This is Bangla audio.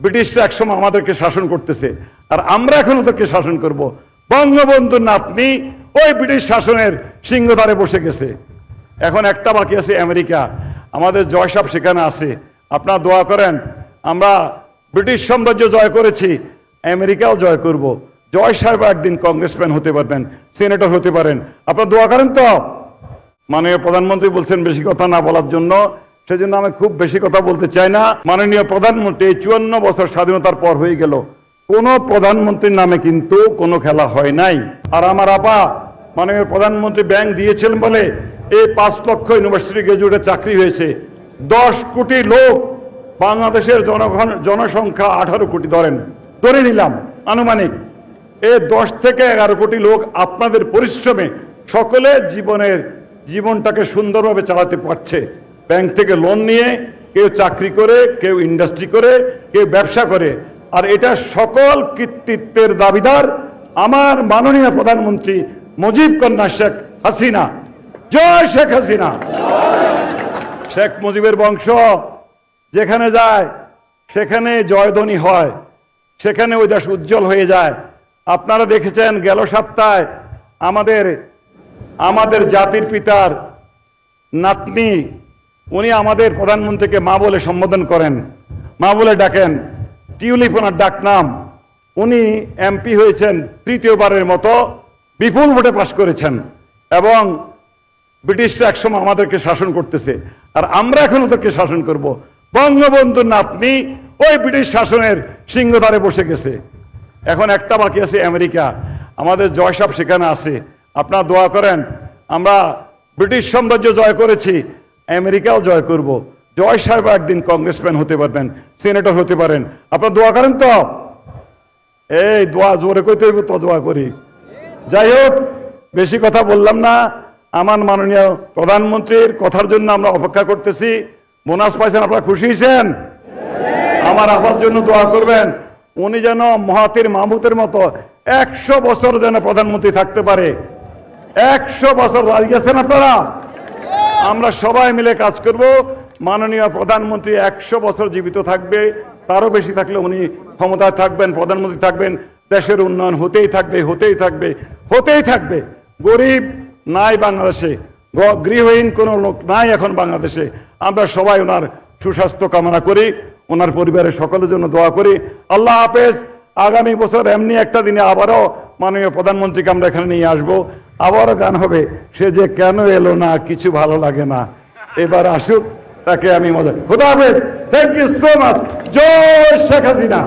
ব্রিটিশরা একসময় আমাদেরকে শাসন করতেছে। আর আমরা এখন ওদেরকে শাসন করব। বঙ্গবন্ধুর নাতনি ওই ব্রিটিশ শাসনের সিংহদ্বারে বসে গেছে। এখন একটা বাকি আছে আমেরিকা। আমাদের জয় সাহেব সেখানে আছে। আপনারা দোয়া করেন, আমরা ব্রিটিশ সাম্রাজ্য জয় করেছি, আমেরিকাও জয় করব। জয় সাহেব একদিন কংগ্রেসম্যান হতে পারবেন সিনেটর হতে পারেন। আপনারা দোয়া করেন তো? মাননীয় প্রধানমন্ত্রী বলছেন বেশি কথা না বলার জন্য। সেজন্য আমি খুব বেশি কথা বলতে চাই না। মাননীয় প্রধানমন্ত্রী চুয়ান্ন বছর স্বাধীনতার পর হয়ে গেল। কোন প্রধানমন্ত্রীর নামে কিন্তু কোনো খেলা হয় নাই। আর আমার আপা মাননীয় প্রধানমন্ত্রী ব্যাংক দিয়েছিলেন বলে এই পাঁচ লক্ষ ইউনিভার্সিটি গ্রাজুয়েটের চাকরি হয়েছে। দশ কোটি লোক বাংলাদেশের জনগণ জনসংখ্যা আঠারো কোটি ধরেন। ধরে নিলাম, আনুমানিক এ দশ থেকে এগারো কোটি লোক আপনাদের পরিশ্রমে সকলে জীবনের জীবনটাকে সুন্দরভাবে চালাতে পারছে। ব্যাংক থেকে লোন নিয়ে কেউ চাকরি করে, কেউ ইন্ডাস্ট্রি করে, কেউ ব্যবসা করে। আর এটা সকল কৃতিত্বের দাবিদার আমার মাননীয় প্রধানমন্ত্রী মুজিব কন্যা শেখ হাসিনা। জয় শেখ হাসিনা। শেখ মুজিবের বংশ যেখানে যায়, সেখানে জয়ধ্বনি হয়, সেখানে ওই দেশ উজ্জ্বল হয়ে যায়। আপনারা দেখেছেন, গেল সপ্তাহে আমাদের আমাদের জাতির পিতার নাতনি উনি আমাদের প্রধানমন্ত্রীকে মা বলে সম্বোধন করেন। মা বলে ডাকেন টিউলিপ ওনার ডাক নাম। উনি এমপি হয়েছেন তৃতীয়বারের মতো, বিপুল ভোটে পাশ করেছেন এবং ব্রিটিশরা একসময় আমাদেরকে শাসন করতেছে। আর আমরা এখন ওদেরকে শাসন করব। বঙ্গবন্ধুর নাতনি ওই ব্রিটিশ শাসনের সিংহদ্বারে বসে গেছে। এখন একটা বাকি আছে আমেরিকা। আমাদের জয় সাহেব সেখানে আছে। আপনারা দোয়া করেন, আমরা ব্রিটিশ সাম্রাজ্য জয় করেছি। আমেরিকাও জয় করব। জয় সাহেব একদিন কংগ্রেসম্যান হতে পারতেন সিনেটর হতে পারেন। আপনার দোয়া করেন তো? এই দোয়া জোরে কইতে হইব তো দোয়া করি। যাই হোক, বেশি কথা বললাম না। আমার মাননীয় প্রধানমন্ত্রীর কথার জন্য আমরা অপেক্ষা করতেছি। বোনাস পাইছেন, আপনারা খুশি হয়েছেন আমার আবার জন্য দোয়া করবেন। উনি যেন মহাতির মাহমুদের মতো একশো বছর যেন প্রধানমন্ত্রী থাকতে পারে। একশো বছর রাজি গেছেন আপনারা? আমরা সবাই মিলে কাজ করব। মাননীয় প্রধানমন্ত্রী একশো বছর জীবিত থাকবে, তারও বেশি থাকলে উনি ক্ষমতায় থাকবেন, প্রধানমন্ত্রী থাকবেন, দেশের উন্নয়ন হতেই থাকবে হতেই থাকবে হতেই থাকবে। গরিব নাই বাংলাদেশে গৃহহীন কোনো লোক নাই এখন বাংলাদেশে। আমরা সবাই ওনার সুস্বাস্থ্য কামনা করি, ওনার পরিবারের সকলের জন্য দোয়া করি। আল্লাহ হাফেজ, আগামী বছর এমনি একটা দিনে আবারও মাননীয় প্রধানমন্ত্রীকে আমরা এখানে নিয়ে আসব। আবারও গান হবে। সে যে কেন এলো না, কিছু ভালো লাগে না। এবার আসুক, তাকে আমি মজা খুদা হাফেজ থ্যাংক ইউ সো মাচ জয় শেখ হাসিনা।